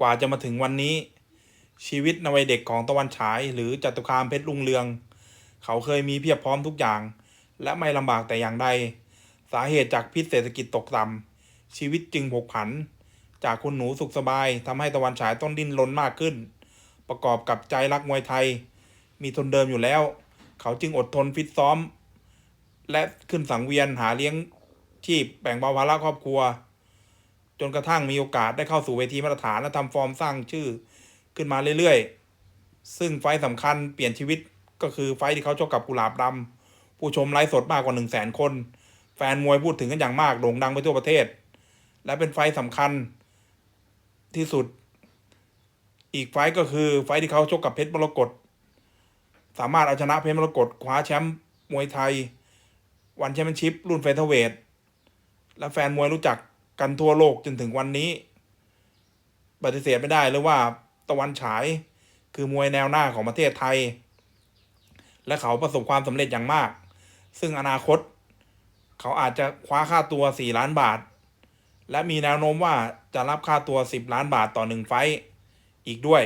กว่าจะมาถึงวันนี้ ชีวิตในวัยเด็กของตะวันฉาย หรือจตุคามเพชรลุงเรือง เขาเคยมีเพียบพร้อมทุกอย่าง และไม่ลำบากแต่อย่างใด สาเหตุจากพิษเศรษฐกิจตกต่ำชีวิตจึงผกผัน จากคุณหนูสุขสบายทำให้ตะวันฉายต้องดิ้นรนมากขึ้น ประกอบกับใจรักมวยไทย มีทุนเดิมอยู่แล้ว เขาจึงอดทนฟิตซ้อม และขึ้นสังเวียนหาเลี้ยงชีพแบ่งเบาภาระครอบครัว จนกระทั่งมีโอกาสได้เข้าสู่เวทีมาตรฐานและทำฟอร์มสร้างชื่อขึ้นมาเรื่อยๆ ซึ่งไฟสำคัญเปลี่ยนชีวิตก็คือไฟที่เขาชกกับกุหลาบดำผู้ชมไลฟ์สดมากกว่า 1 0 0 0 0แสนคน แฟนมวยพูดถึงกันอย่างมากโด่งดังไปทั่วประเทศ และเป็นไฟสำคัญที่สุด อีกไฟก็คือไฟที่เขาชกกับเพชรมรกตสามารถเอาชนะเพชรมรกตคว้าแชมป์มวยไทย วันแชมเปี้ยนชิพรุ่นเฟเธอร์เวทและแฟนมวยรู้จัก กันทั่วโลกจนถึงวันนี้ ปฏิเสธไม่ได้เลยว่าตะวันฉายคือมวยแนวหน้าของประเทศไทย และเขาประสบความสำเร็จอย่างมาก ซึ่งอนาคต เขาอาจจะคว้าค่าตัว 4 ล้านบาท และมีแนวโน้มว่าจะรับค่าตัว 10 ล้านบาทต่อหนึ่งไฟต์อีกด้วย